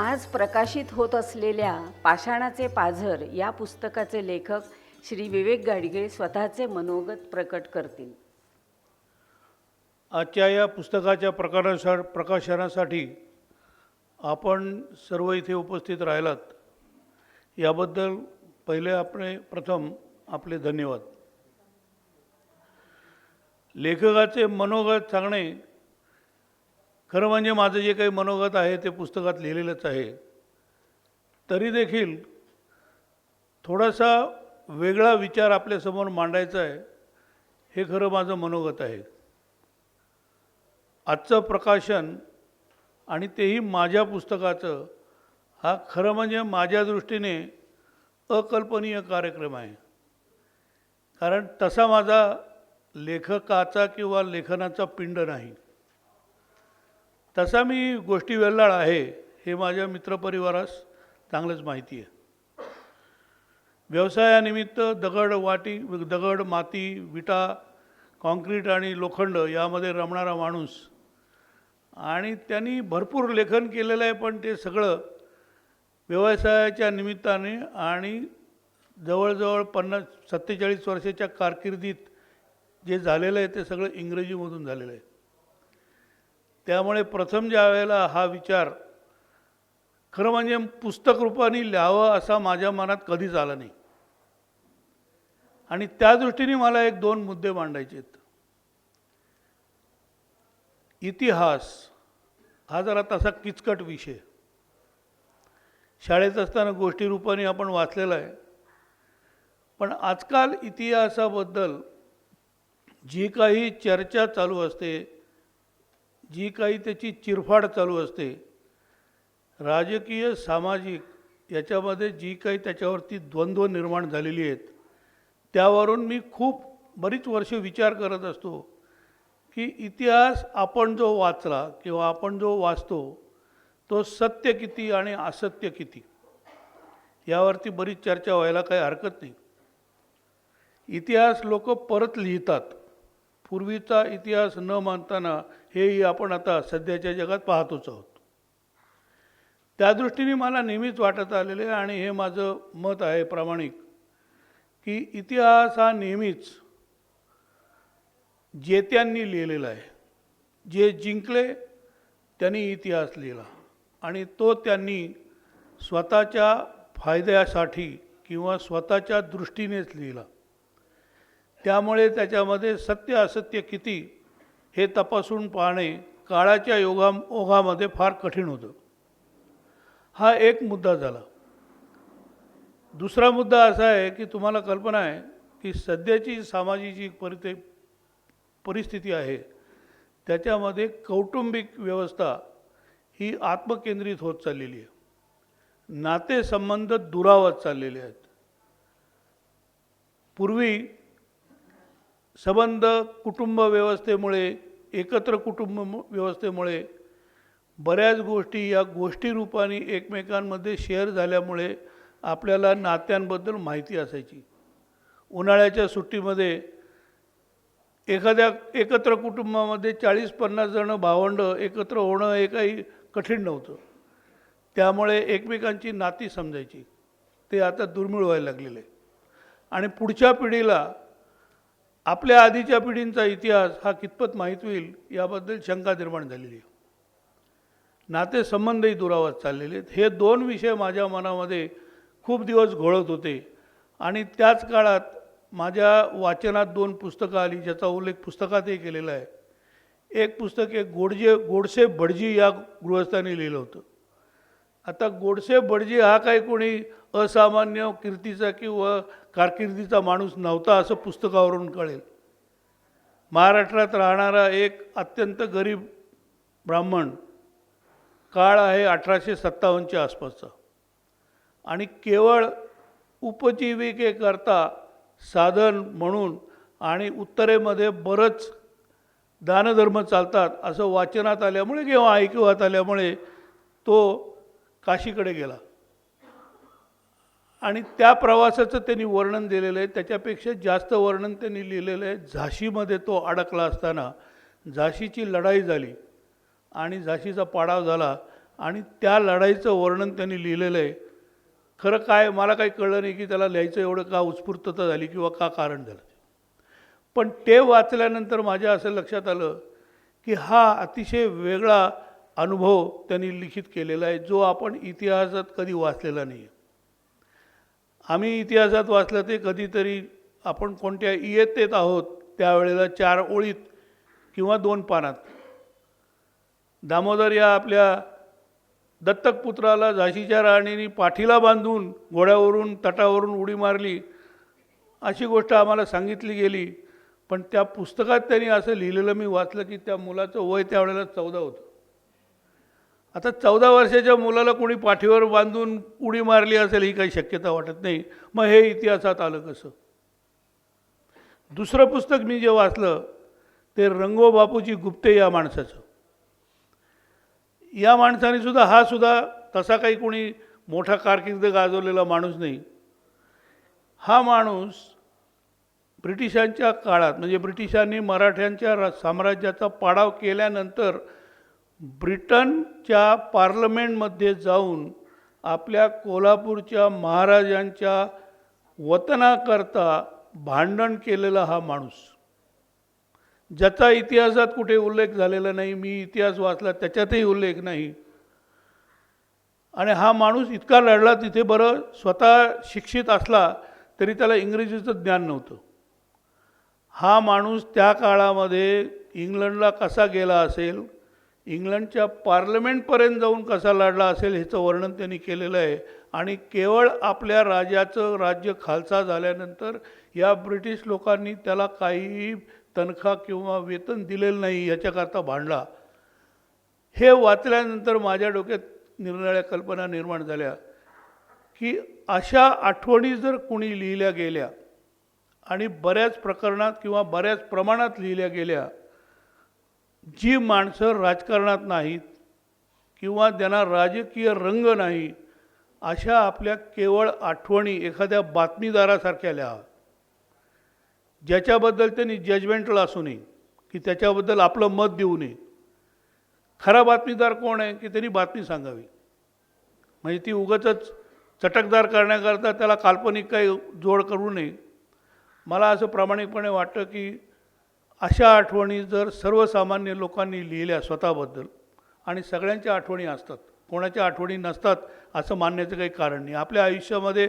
आज प्रकाशित होत असलेल्या पाषाणाचे पाझर या पुस्तकाचे लेखक श्री विवेक गाडगे स्वतःचे मनोगत प्रकट करतील. आजच्या या पुस्तकाच्या प्रकाशा प्रकाशनासाठी आपण सर्व इथे उपस्थित राहिलात. याबद्दल पहिले आपले प्रथम आपले धन्यवाद. लेखकाचे मनोगत सांगणे खरं म्हणजे माझं जे काही मनोगत आहे ते पुस्तकात लिहिलेलंच आहे. तरी देखील थोडासा वेगळा विचार आपल्यासमोर मांडायचा आहे हे खरं माझं मनोगत आहे. आजचं प्रकाशन आणि तेही माझ्या पुस्तकाचं हा खरं म्हणजे माझ्या दृष्टीने अकल्पनीय कार्यक्रम आहे. कारण तसा माझा लेखकाचा किंवा लेखनाचा पिंड नाही. तसा मी गोष्टी वेल्लाळ आहे हे माझ्या मित्रपरिवारास चांगलंच माहिती आहे. व्यवसायानिमित्त दगड वाटी दगड माती विटा कॉन्क्रीट आणि लोखंड यामध्ये रमणारा माणूस आणि त्यांनी भरपूर लेखन केलेलं आहे पण ते सगळं व्यवसायाच्या निमित्ताने आणि जवळजवळ पन्नास सत्तेचाळीस वर्षाच्या कारकिर्दीत जे झालेलं आहे ते सगळं इंग्रजीमधून झालेलं आहे. त्यामुळे प्रथम ज्या वेळेला हा विचार खरं म्हणजे पुस्तक रूपाने लिहावं असा माझ्या मनात कधीच आला नाही. आणि त्या दृष्टीने मला एक दोन मुद्दे मांडायचे आहेत. इतिहास हा जरा तसा किचकट विषय शाळेत असताना गोष्टी रूपाने आपण वाचलेला आहे. पण आजकाल इतिहासाबद्दल जी काही चर्चा चालू असते जी काही त्याची चिरफाड चालू असते राजकीय सामाजिक याच्यामध्ये जी काही त्याच्यावरती द्वंद्व निर्माण झालेली आहेत त्यावरून मी खूप बरीच वर्ष विचार करत असतो की इतिहास आपण जो वाचला किंवा आपण जो वाचतो तो सत्य किती आणि असत्य किती? यावरती बरीच चर्चा व्हायला काही हरकत नाही. इतिहास लोक परत लिहितात. पूर्वीचा इतिहास न मानताना हेही आपण आता सध्याच्या जगात पाहतोच आहोत. त्या दृष्टीने मला नेहमीच वाटत आलेले आहे आणि हे माझं मत आहे प्रामाणिक की इतिहास हा नेहमीच जेत्यांनी लिहिलेला आहे. जे जिंकले त्यांनी इतिहास लिहिला आणि तो त्यांनी स्वतःच्या फायद्यासाठी किंवा स्वतःच्या दृष्टीनेच लिहिला. त्यामुळे त्याच्यामध्ये सत्य असत्य किती हे तपासून पाहणे काळाच्या योगा ओघामध्ये फार कठीण होतं. हा एक मुद्दा झाला. दुसरा मुद्दा असा आहे की तुम्हाला कल्पना आहे की सध्याची सामाजिक जी परिते परिस्थिती आहे. त्याच्यामध्ये कौटुंबिक व्यवस्था ही आत्मकेंद्रित होत चाललेली आहे. नातेसंबंध दुरावत चाललेले आहेत. पूर्वी संबंध कुटुंब व्यवस्थेमुळे एकत्र कुटुंब व्यवस्थेमुळे बऱ्याच गोष्टी या गोष्टी रूपाने एकमेकांमध्ये शेअर झाल्यामुळे आपल्याला नात्यांबद्दल माहिती असायची. उन्हाळ्याच्या सुट्टीमध्ये एखाद्या एकत्र कुटुंबामध्ये चाळीस पन्नास जणं भावंडं एकत्र होणं हे काही कठीण नव्हतं. त्यामुळे एकमेकांची नाती समजायची. ते आता दुर्मिळ व्हायला लागलेलं. आहे आणि पुढच्या पिढीला आपल्या आधीच्या पिढींचा इतिहास हा कितपत माहीत होईल याबद्दल शंका निर्माण झालेली आहे. नातेसंबंधही दुरावत चाललेले आहेत. हे दोन विषय माझ्या मनामध्ये खूप दिवस घोळत होते आणि त्याच काळात माझ्या वाचनात दोन पुस्तकं आली ज्याचा उल्लेख पुस्तकातही केलेला आहे. एक पुस्तक एक गोडजे गोडसे बडजी या गृहस्थांनी लिहिलं होतं. आता गोडसे बडजी हा काही कोणी असामान्य कीर्तीचा किंवा कारकिर्दीचा माणूस नव्हता असं पुस्तकावरून कळेल. महाराष्ट्रात राहणारा एक अत्यंत गरीब ब्राह्मण काळ आहे अठराशे सत्तावन्नच्या आसपासचा. आणि केवळ उपजीविकेकरता साधन म्हणून आणि उत्तरेमध्ये बरंच दानधर्म चालतात असं वाचनात आल्यामुळे किंवा ऐकिवात आल्यामुळे तो काशीकडे गेला. आणि त्या प्रवासाचं त्यांनी वर्णन दिलेलं आहे. त्याच्यापेक्षा जास्त वर्णन त्यांनी लिहिलेलं आहे. झाशीमध्ये तो अडकला असताना झाशीची लढाई झाली आणि झाशीचा पाडाव झाला आणि त्या लढाईचं वर्णन त्यांनी लिहिलेलं आहे. खरं काय मला काही कळलं नाही की त्याला लिहायचं एवढं का उत्स्फूर्तता झाली किंवा का कारण झालं. पण ते वाचल्यानंतर माझ्या असं लक्षात आलं की हा अतिशय वेगळा अनुभव त्यांनी लिखित केलेला आहे जो आपण इतिहासात कधी वाचलेला नाही आहे आम्ही इतिहासात वाचलं ते कधीतरी आपण कोणत्या इयत्तेत आहोत त्यावेळेला चार ओळीत किंवा दोन पानात. दामोदर या आपल्या दत्तक पुत्राला झाशीच्या राणीने पाठीला बांधून घोड्यावरून तटावरून उडी मारली. अशी गोष्ट आम्हाला सांगितली गेली. पण त्या पुस्तकात त्यांनी असं लिहिलेलं मी वाचलं की त्या मुलाचं वय त्यावेळेला चौदा होतं. आता चौदा वर्षाच्या मुलाला कोणी पाठीवर बांधून उडी मारली असेल ही काही शक्यता वाटत नाही. मग हे इतिहासात आलं कसं? दुसरं पुस्तक मी जे वाचलं ते रंगो बापूजी गुप्ते या माणसाचं. या माणसाने सुद्धा हा सुद्धा तसा काही कोणी मोठा कारकिर्द गाजवलेला माणूस नाही. हा माणूस ब्रिटिशांच्या काळात म्हणजे ब्रिटिशांनी मराठ्यांच्या साम्राज्याचा पाडाव केल्यानंतर ब्रिटनच्या पार्लमेंटमध्ये जाऊन आपल्या कोल्हापूरच्या महाराजांच्या वतनाकरता भांडण केलेला हा माणूस. ज्याचा इतिहासात कुठे उल्लेख झालेला नाही मी इतिहास वाचला त्याच्यातही उल्लेख नाही. आणि हा माणूस इतका लढला तिथे बरं स्वतः शिक्षित असला तरी त्याला इंग्रजीचं ज्ञान नव्हतं. हा माणूस त्या काळामध्ये इंग्लंडला कसा गेला असेल? इंग्लंडच्या पार्लमेंटपर्यंत जाऊन कसा लढला असेल ह्याचं वर्णन त्यांनी केलेलं आहे. आणि केवळ आपल्या राजाचं राज्य खालसा झाल्यानंतर या ब्रिटिश लोकांनी त्याला काहीही तनखा किंवा वेतन दिलेलं नाही याच्याकरता भांडला. हे वाचल्यानंतर माझ्या डोक्यात निरनिळ्या कल्पना निर्माण झाल्या की अशा आठवणी जर कुणी लिहिल्या गेल्या आणि बऱ्याच प्रकरणात किंवा बऱ्याच प्रमाणात लिहिल्या गेल्या जी माणसं राजकारणात नाहीत किंवा त्यांना राजकीय रंग नाही अशा आपल्या केवळ आठवणी एखाद्या बातमीदारासारख्या लिहा ज्याच्याबद्दल त्यांनी जजमेंटल असू नये की त्याच्याबद्दल आपलं मत देऊ नये. खरा बातमीदार कोण आहे की त्यांनी बातमी सांगावी. म्हणजे ती उगाचच चटकदार करण्याकरता त्याला काल्पनिक काही जोड करू नये. मला असं प्रामाणिकपणे वाटतं की अशा आठवणी जर सर्वसामान्य लोकांनी लिहिल्या स्वतःबद्दल आणि सगळ्यांच्या आठवणी असतात कोणाच्या आठवणी नसतात असं मानण्याचं काही कारण नाही. आपल्या आयुष्यामध्ये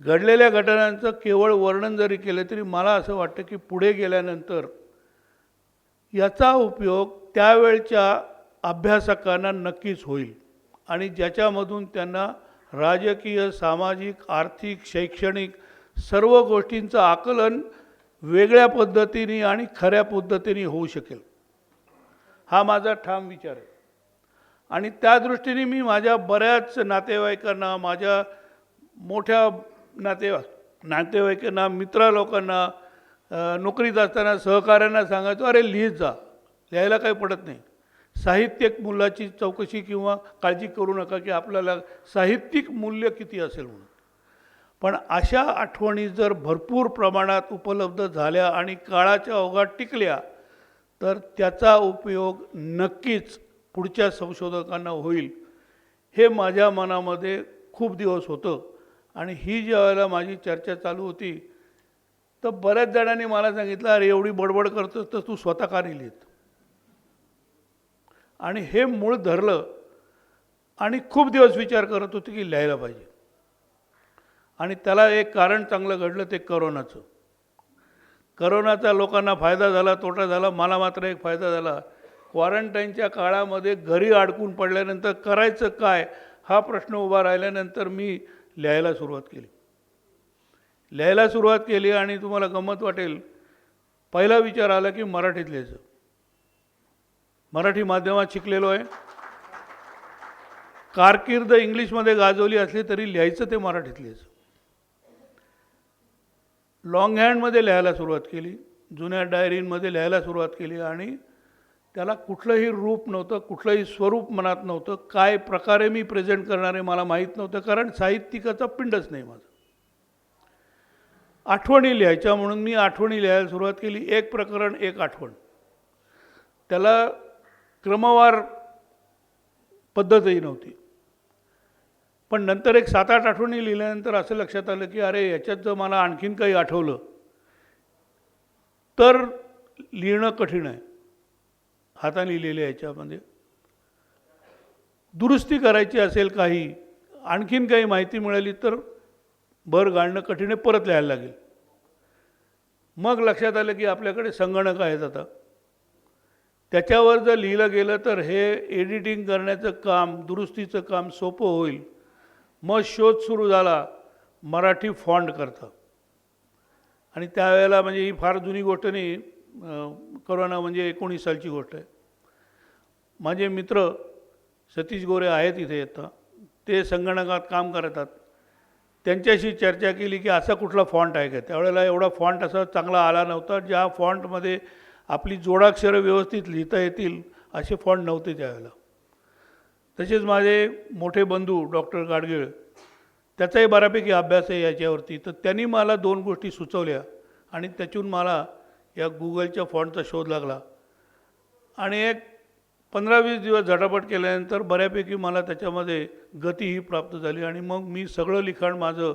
घडलेल्या घटनांचं केवळ वर्णन जरी केलं तरी मला असं वाटतं की पुढे गेल्यानंतर याचा उपयोग त्यावेळच्या अभ्यासकांना नक्कीच होईल आणि ज्याच्यामधून त्यांना राजकीय सामाजिक आर्थिक शैक्षणिक सर्व गोष्टींचं आकलन वेगळ्या पद्धतीने आणि खऱ्या पद्धतीने होऊ शकेल. हा माझा ठाम विचार आहे. आणि त्या दृष्टीने मी माझ्या बऱ्याच नातेवाईकांना माझ्या मोठ्या नातेवा नातेवाईकांना मित्र लोकांना नोकरीत असताना सहकाऱ्यांना सांगायचो अरे लिहित जा. लिहायला काही पडत नाही. साहित्यिक मूल्याची चौकशी किंवा काळजी करू नका की आपल्याला साहित्यिक मूल्य किती असेल म्हणून. पण अशा आठवणी जर भरपूर प्रमाणात उपलब्ध झाल्या आणि काळाच्या ओघात टिकल्या तर त्याचा उपयोग नक्कीच पुढच्या संशोधकांना होईल. हे माझ्या मनामध्ये खूप दिवस होतं आणि ही ज्या वेळेला माझी चर्चा चालू होती तर बऱ्याच जणांनी मला सांगितलं अरे एवढी बडबड करतोस तर तू स्वतः का लिहित. आणि हे मूळ धरलं आणि खूप दिवस विचार करत होते की लिहायला पाहिजे. आणि त्याला एक कारण चांगलं घडलं ते करोनाचं. करोनाचा लोकांना फायदा झाला तोटा झाला मला मात्र एक फायदा झाला. क्वारंटाईनच्या काळामध्ये घरी अडकून पडल्यानंतर करायचं काय हा प्रश्न उभा राहिल्यानंतर मी लिहायला सुरुवात केली. लिहायला सुरुवात केली आणि तुम्हाला गंमत वाटेल पहिला विचार आला की मराठीत लिहायचं. मराठी माध्यमात शिकलेलो आहे. कारकीर्द इंग्लिशमध्ये गाजवली असली तरी लिहायचं ते मराठीत लिहायचं. लॉंग हँडमध्ये लिहायला सुरुवात केली जुन्या डायरींमध्ये लिहायला सुरुवात केली आणि त्याला कुठलंही रूप नव्हतं कुठलंही स्वरूप मनात नव्हतं काय प्रकारे मी प्रेझेंट करणार आहे मला माहीत नव्हतं कारण साहित्यिकाचा पिंडच नाही माझं. आठवणी लिहायच्या म्हणून मी आठवणी लिहायला सुरुवात केली एक प्रकरण एक आठवण. त्याला क्रमवार पद्धतही नव्हती. पण नंतर एक सात आठ आठवणी लिहिल्यानंतर असं लक्षात आलं की अरे याच्यात जर मला आणखीन काही आठवलं तर लिहिणं कठीण आहे. हाताने लिहिलेलं आहे याच्यामध्ये. दुरुस्ती करायची असेल काही आणखीन काही माहिती मिळाली तर भर गाळणं कठीण आहे परत लिहायला लागेल. मग लक्षात आलं की आपल्याकडे संगणक आहेत आता. त्याच्यावर जर लिहिलं गेलं तर हे एडिटिंग करण्याचं काम दुरुस्तीचं काम सोपं होईल. मग शोध सुरू झाला मराठी फॉन्ट करतं. आणि त्यावेळेला म्हणजे ही फार जुनी गोष्ट नाही करोना म्हणजे एकोणीस सालची गोष्ट आहे. माझे मित्र सतीश गोरे आहेत इथे येतं ते संगणकात काम करतात. त्यांच्याशी चर्चा केली की असा कुठला फॉन्ट आहे का? त्यावेळेला एवढा फॉन्ट असा चांगला आला नव्हता ज्या फॉन्टमध्ये आपली जोडाक्षरं व्यवस्थित लिहिता येतील असे फॉन्ट नव्हते त्यावेळेला. तसेच माझे मोठे बंधू डॉक्टर गाडगीळ त्याचाही बऱ्यापैकी अभ्यास आहे याच्यावरती. तर त्यांनी मला दोन गोष्टी सुचवल्या आणि त्याच्यातून मला या गुगलच्या फॉन्टचा शोध लागला. आणि एक पंधरा वीस दिवस झटापट केल्यानंतर बऱ्यापैकी मला त्याच्यामध्ये गतीही प्राप्त झाली आणि मग मी सगळं लिखाण माझं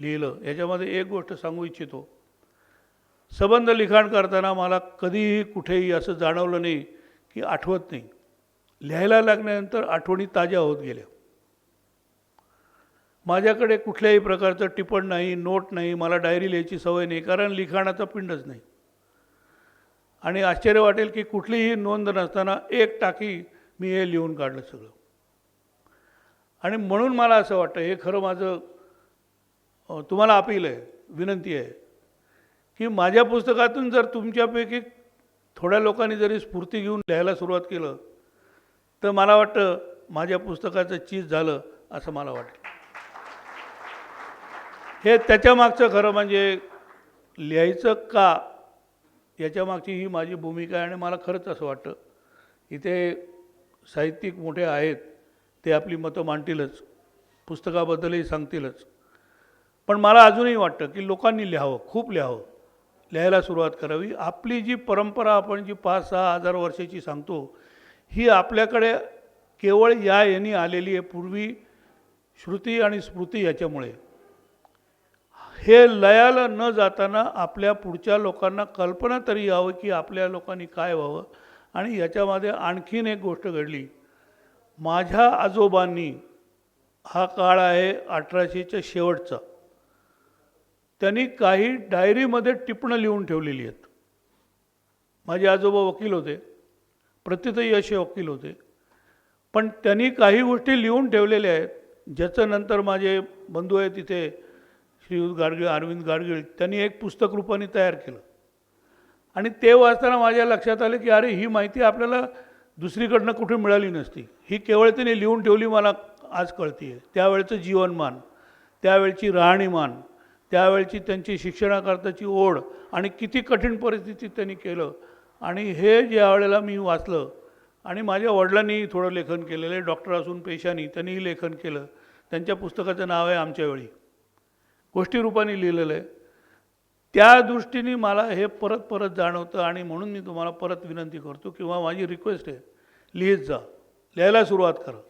लिहिलं. याच्यामध्ये एक गोष्ट सांगू इच्छितो. संबंध लिखाण करताना मला कधीही कुठेही असं जाणवलं नाही की आठवत नाही. लिहायला लागल्यानंतर आठवणी ताज्या होत गेल्या. माझ्याकडे कुठल्याही प्रकारचं टिपण नाही नोट नाही मला डायरी लिहायची सवय नाही कारण लिखाणाचा पिंडच नाही. आणि आश्चर्य वाटेल की कुठलीही नोंद नसताना एक टाकी मी हे लिहून काढलं सगळं. आणि म्हणून मला असं वाटतं हे खरं माझं तुम्हाला अपील आहे विनंती आहे की माझ्या पुस्तकातून जर तुमच्यापैकी थोड्या लोकांनी जरी स्फूर्ती घेऊन लिहायला सुरुवात केलं तर मला वाटतं माझ्या पुस्तकाचं चीज झालं असं मला वाटतं हे त्याच्यामागचं खरं म्हणजे लिहायचं का याच्यामागची ही माझी भूमिका आहे आणि मला खरंच असं वाटतं. इथे साहित्यिक मोठे आहेत ते आपली मतं मांडतीलच पुस्तकाबद्दलही सांगतीलच. पण मला अजूनही वाटतं की लोकांनी लिहावं खूप लिहावं. लिहायला सुरुवात करावी. आपली जी परंपरा आपण जी पाच सहा हजार वर्षाची सांगतो ही आपल्याकडे केवळ या यांनी आलेली आहे पूर्वी श्रुती आणि स्मृती याच्यामुळे. हे लयाला न जाताना आपल्या पुढच्या लोकांना कल्पना तरी यावं की आपल्या लोकांनी काय व्हावं. आणि याच्यामध्ये आणखीन एक गोष्ट घडली. माझ्या आजोबांनी हा काळ आहे अठराशेच्या शेवटचा. त्यांनी काही डायरीमध्ये टिपणं लिहून ठेवलेली आहेत. माझे आजोबा वकील होते. प्रतितही असे वकील होते. पण त्यांनी काही गोष्टी लिहून ठेवलेल्या आहेत. ज्याचं नंतर माझे बंधू आहेत तिथे श्रीयुत गाडगीळ अरविंद गाडगीळ त्यांनी एक पुस्तक रूपाने तयार केलं. आणि ते वाचताना माझ्या लक्षात आलं की अरे ही माहिती आपल्याला दुसरीकडनं कुठे मिळाली नसती. ही केवळ त्याने लिहून ठेवली मला आज कळती आहे त्यावेळचं जीवनमान त्यावेळची राहणीमान त्यावेळची त्यांची शिक्षणाकरताची ओढ आणि किती कठीण परिस्थितीत त्यांनी केलं. आणि हे ज्या वेळेला मी वाचलं आणि माझ्या वडिलांनीही थोडं लेखन केलेलं आहे डॉक्टर असून पेशानी त्यांनीही लेखन केलं. त्यांच्या पुस्तकाचं नाव आहे आमच्या वेळी. गोष्टीरूपाने लिहिलेलं आहे. त्या दृष्टीने मला हे परत परत जाणवतं आणि म्हणून मी तुम्हाला परत विनंती करतो किंवा माझी रिक्वेस्ट आहे लिहित जा. लिहायला सुरुवात करा.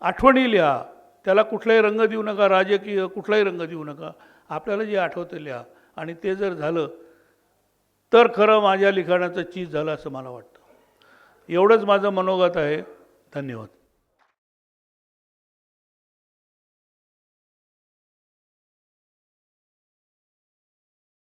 आठवणी लिहा. त्याला कुठलाही रंग देऊ नका राजकीय कुठलाही रंग देऊ नका. आपल्याला जे आठवतं लिहा. आणि ते जर झालं तर खरं माझ्या लिखाणाचं चीज झालं असं मला वाटतं. एवढंच माझं मनोगत आहे. धन्यवाद.